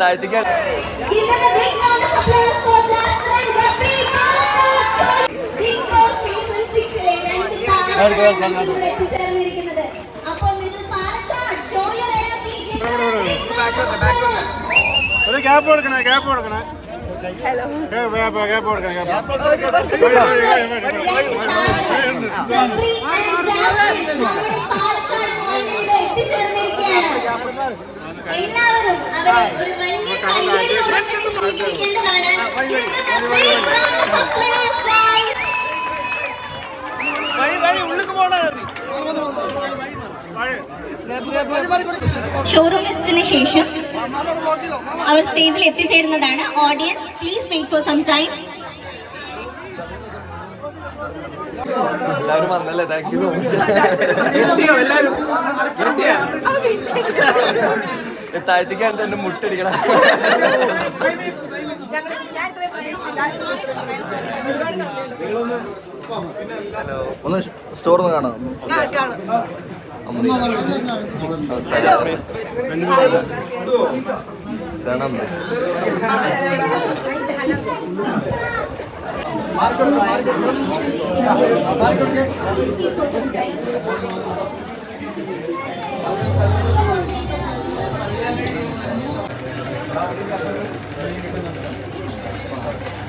താഴ്ത്തിക്കാൻ Give them a big round of applause for Jasmine Gabri Malakot. Big Boss Season 6 ലെ രണ്ട് താരങ്ങളാണ് ഇവിടെ എത്തിച്ചേർന്നിരിക്കുന്നത്. അപ്പോൾ നിങ്ങൾ Palakkad show your energy. Give them a big round of applause. ഒരു gap കൊടുക്കണേ ഗ്യാപ്പ് കൊടുക്കണേ ഗ്യാപ്പ് ഗ്യാപ്പ് കൊടുക്കണേ എല്ലാവരും അവരെ ഒരു വലിയ കയ്യടിയോടെ തന്നെ സ്വീകരിക്കേണ്ടതാണ് Give them a big round of applause, guys. Showroom ലിസ്റ്റിന് ശേഷം അവർ സ്റ്റേജിൽ എത്തിച്ചേരുന്നതാണ്. Audience please wait for some time എല്ലാവരും വന്നല്ലേ? താങ്ക് യു സോ മച്ച് താഴ്ത്തിക്കാൻ എന്റെ മുട്ടടിക്കണം. ഒന്ന് സ്റ്റോർ ഒന്ന് കാണാം. കാണാം Thank you.